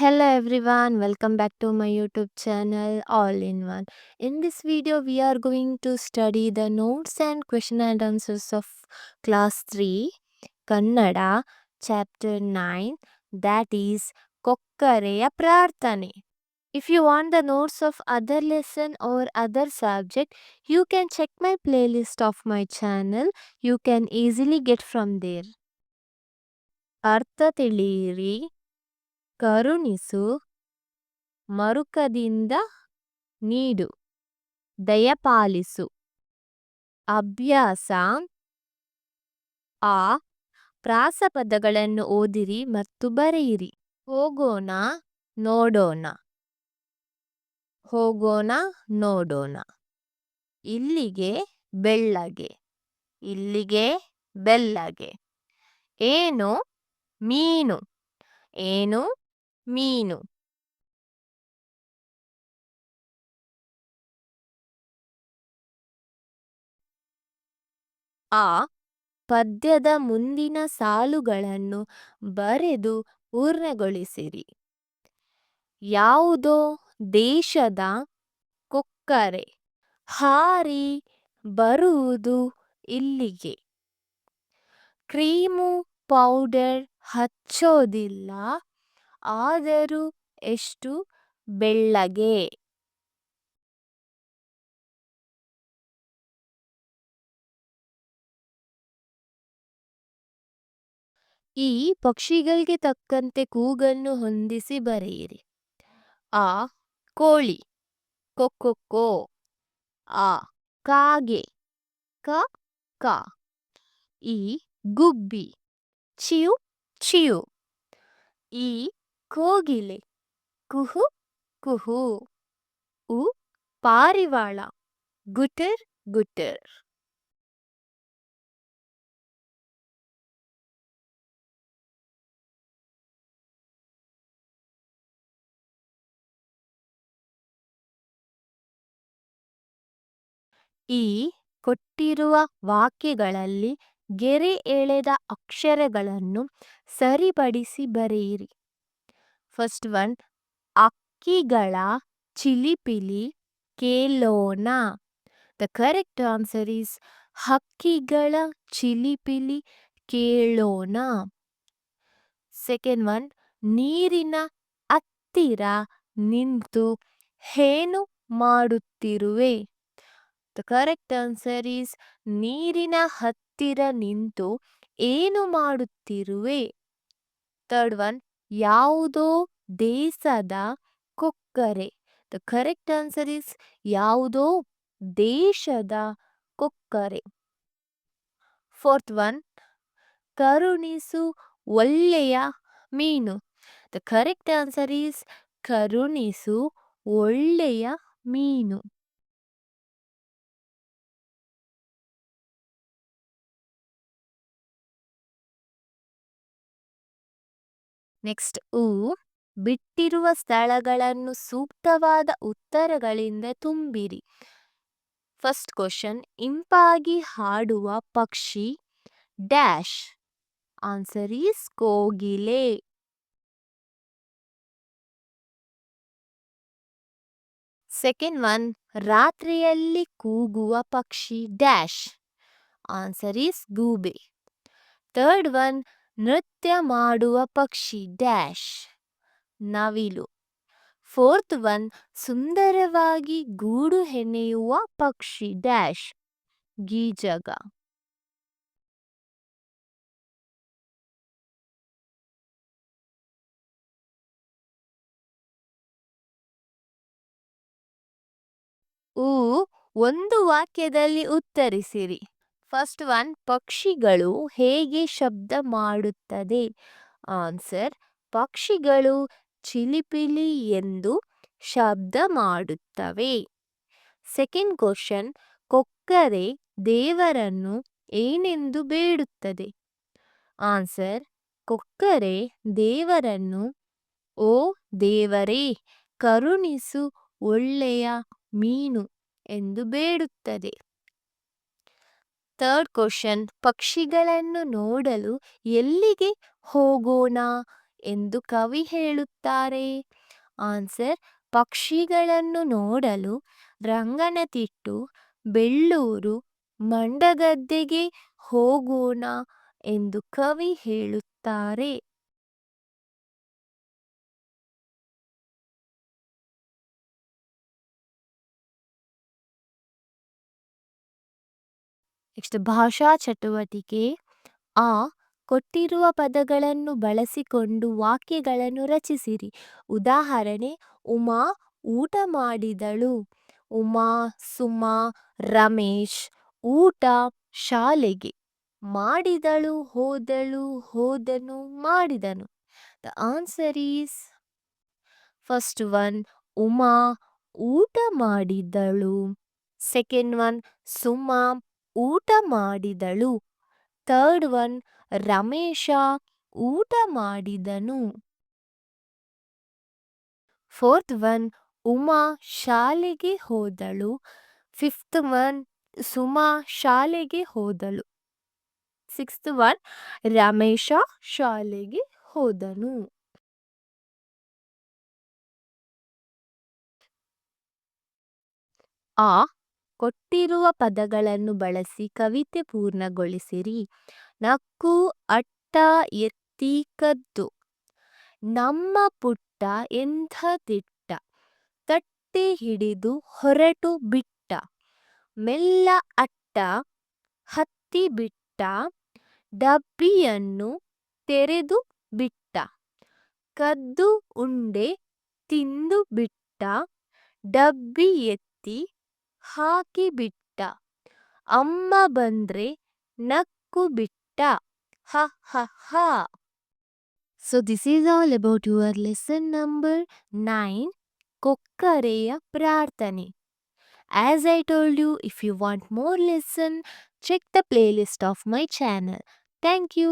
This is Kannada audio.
Hello everyone, welcome back to my YouTube channel All in One. In this video, we are going to study the notes and question and answers of class 3 Kannada chapter 9 that is Kokkareya Prarthane. If you want the notes of other lesson or other subject, you can check my playlist of my channel. You can easily get from there. ಅರ್ಥ ತಿಳಿಯಿರಿ ಕರುಣಿಸು, ಮರುಕದಿಂದ ನೀಡು, ದಯಪಾಲಿಸು. ಅಭ್ಯಾಸ ಆ ಪ್ರಾಸಪದಗಳನ್ನು ಓದಿರಿ ಮತ್ತು ಬರೆಯಿರಿ. ಹೋಗೋಣ, ನೋಡೋಣ. ಹೋಗೋಣ, ನೋಡೋಣ. ಇಲ್ಲಿಗೆ ಬೆಳ್ಳಗೆ. ಇಲ್ಲಿಗೆ ಬೆಲ್ಲಗೆ. ಏನು? ಮೀನು. ಏನು? ಮೀನು. ಆ ಪದ್ಯದ ಮುಂದಿನ ಸಾಲುಗಳನ್ನು ಬರೆದು ಪೂರ್ಣಗೊಳಿಸಿರಿ. ಯಾವುದೋ ದೇಶದ ಕೊಕ್ಕರೆ ಹಾರಿ ಬರುವುದು ಇಲ್ಲಿಗೆ. ಕ್ರೀಮು ಪೌಡರ್ ಹಚ್ಚೋದಿಲ್ಲ. ಆದರೂ ಎಷ್ಟು ಬೆಳ್ಳಗೆ? ಈ ಪಕ್ಷಿಗಳಿಗೆ ತಕ್ಕಂತೆ ಕೂಗನ್ನು ಹೊಂದಿಸಿ ಬರೆಯಿರಿ. ಆ ಕೋಳಿ ಕೊಕ್ಕೊಕ್ಕೊ ಆ ಕಾಗೆ, ಕ ಕ. ಈ ಗುಬ್ಬಿ, ಚಿಯು ಚಿಯು. ಈ ಕೋಗಿಲೆ. ಕುಹು ಕುಹು. ಉ, ಪಾರಿವಾಳ. ಗುಟರ್ ಗುಟರ್. ಈ ಕೊಟ್ಟಿರುವ ವಾಕ್ಯಗಳಲ್ಲಿ ಗೆರೆ ಎಳೆದ ಅಕ್ಷರಗಳನ್ನು ಸರಿಪಡಿಸಿ ಬರೆಯಿರಿ. ಫಸ್ಟ್ ಒನ್ ಅಕ್ಕಿಗಳ ಚಿಲಿಪಿಲಿ ಕೇಳೋಣ ದ ಕರೆಕ್ಟ್ ಆನ್ಸರ್ ಈಸ್ ಹಕ್ಕಿಗಳ ಚಿಲಿಪಿಲಿ ಕೇಳೋಣ ಸೆಕೆಂಡ್ ಒನ್ ನೀರಿನ ಹತ್ತಿರ ನಿಂತು ಏನು ಮಾಡುತ್ತಿರುವೆ. ದ ಕರೆಕ್ಟ್ ಆನ್ಸರ್ ಈಸ್ ನೀರಿನ ಹತ್ತಿರ ನಿಂತು ಏನು ಮಾಡುತ್ತಿರುವೆ. ಥರ್ಡ್ ಒನ್ ಯಾವುದೋ ದೇಶದ ಕೊಕ್ಕರೆ. ದ ಕರೆಕ್ಟ್ ಆನ್ಸರ್ ಇಸ್ ಯಾವುದೋ ದೇಶದ ಕೊಕ್ಕರೆ. ಫೋರ್ತ್ ಒನ್ ಕರುಣಿಸು ಒಳ್ಳೆಯ ಮೀನು. ದ ಕರೆಕ್ಟ್ ಆನ್ಸರ್ ಈಸ್ ಕರುಣಿಸು ಒಳ್ಳೆಯ ಮೀನು. ನೆಕ್ಸ್ಟ್ ಉ ಬಿಟ್ಟಿರುವ ಸ್ಥಳಗಳನ್ನು ಸೂಕ್ತವಾದ ಉತ್ತರಗಳಿಂದ ತುಂಬಿರಿ. ಫಸ್ಟ್ ಕ್ವಶನ್, ಇಂಪಾಗಿ ಹಾಡುವ ಪಕ್ಷಿ, ಡ್ಯಾಶ್. ಆನ್ಸರ್ ಈಸ್ ಕೋಗಿಲೆ. ಸೆಕೆಂಡ್ ಒನ್, ರಾತ್ರಿಯಲ್ಲಿ ಕೂಗುವ ಪಕ್ಷಿ, ಡ್ಯಾಶ್. ಆನ್ಸರ್ ಈಸ್ ಗೂಬೆ. ಥರ್ಡ್ ಒನ್ ನೃತ್ಯ ಮಾಡುವ ಪಕ್ಷಿ ಡ್ಯಾಶ್. ನವಿಲು. ಫೋರ್ತ್ ಒನ್ ಸುಂದರವಾಗಿ ಗೂಡು ಹೆಣೆಯುವ ಪಕ್ಷಿ ಡ್ಯಾಶ್. ಗೀಜಗ. ಊ ಒಂದು ವಾಕ್ಯದಲ್ಲಿ ಉತ್ತರಿಸಿರಿ. ಫಸ್ಟ್ ಒನ್ ಪಕ್ಷಿಗಳು ಹೇಗೆ ಶಬ್ದ ಮಾಡುತ್ತದೆ? ಆನ್ಸರ್ ಪಕ್ಷಿಗಳು ಚಿಲಿಪಿಲಿ ಎಂದು ಶಬ್ದ ಮಾಡುತ್ತವೆ. ಸೆಕೆಂಡ್ ಕ್ವಶನ್ ಕೊಕ್ಕರೆ ದೇವರನ್ನು ಏನೆಂದು ಬೇಡುತ್ತದೆ? ಆನ್ಸರ್ ಕೊಕ್ಕರೆ ದೇವರನ್ನು, ಓ ದೇವರೇ, ಕರುಣಿಸು ಒಳ್ಳೆಯ ಮೀನು ಎಂದು ಬೇಡುತ್ತದೆ. ಥರ್ಡ್ ಕ್ವಶನ್ ಪಕ್ಷಿಗಳನ್ನು ನೋಡಲು ಎಲ್ಲಿಗೆ ಹೋಗೋಣ ಎಂದು ಕವಿ ಹೇಳುತ್ತಾರೆ. ಆನ್ಸರ್ ಪಕ್ಷಿಗಳನ್ನು ನೋಡಲು ರಂಗನತಿಟ್ಟು, ಬೆಳ್ಳೂರು, ಮಂಡಗದ್ದೆಗೆ ಹೋಗೋಣ ಎಂದು ಕವಿ ಹೇಳುತ್ತಾರೆ. ನೆಕ್ಸ್ಟ್ ಭಾಷಾ ಚಟುವಟಿಕೆ. ಆ, ಕೊಟ್ಟಿರುವ ಪದಗಳನ್ನು ಬಳಸಿಕೊಂಡು ವಾಕ್ಯಗಳನ್ನು ರಚಿಸಿರಿ. ಉದಾಹರಣೆ, ಉಮಾ ಊಟ ಮಾಡಿದಳು. ಉಮಾ, ಸುಮಾ, ರಮೇಶ್ ಊಟ ಶಾಲೆಗೆ ಮಾಡಿದಳು, ಹೋದಳು, ಹೋದನು, ಮಾಡಿದನು. The answer is first one Uma ಊಟ ಮಾಡಿದಳು. ಸೆಕೆಂಡ್ ಒನ್ ಸುಮಾ ಊಟ ಮಾಡಿದಳು. ಥರ್ಡ್ ಒನ್ ರಮೇಶ ಊಟ ಮಾಡಿದನು. ಫೋರ್ತ್ ಒನ್ ಉಮಾ ಶಾಲೆಗೆ ಹೋದಳು. ಫಿಫ್ತ್ ಒನ್ ಸುಮಾ ಶಾಲೆಗೆ ಹೋದಳು. ಸಿಕ್ಸ್ತ್ ಒನ್ ರಮೇಶ ಶಾಲೆಗೆ ಹೋದನು. ಆ ಕೊಟ್ಟಿರುವ ಪದಗಳನ್ನು ಬಳಸಿ ಕವಿತೆ ಪೂರ್ಣಗೊಳಿಸಿರಿ. ನಕ್ಕು ಅಟ್ಟ ಎತ್ತಿ ಕದ್ದು. ನಮ್ಮ ಪುಟ್ಟ ಎಂಥ ತಿಟ್ಟ ತಟ್ಟಿ ಹಿಡಿದು ಹೊರಟು ಬಿಟ್ಟ. ಮೆಲ್ಲ ಅಟ್ಟ ಹತ್ತಿ ಬಿಟ್ಟ. ಡಬ್ಬಿಯನ್ನು ತೆರೆದು ಬಿಟ್ಟ. ಕದ್ದು ಉಂಡೆ ತಿಂದು ಬಿಟ್ಟ. ಡಬ್ಬಿ ಎತ್ತಿ ಹಾಕಿ ಬಿಟ್ಟ ಅಮ್ಮ ಬಂದ್ರೆ ನಕ್ಕು ಬಿಟ್ಟ ಹ ಹ ಹ so this is all about your lesson number nine ಕೊಕ್ಕರೆಯ ಪ್ರಾರ್ಥನೆ as I told you if you want more lesson check the playlist of my channel thank you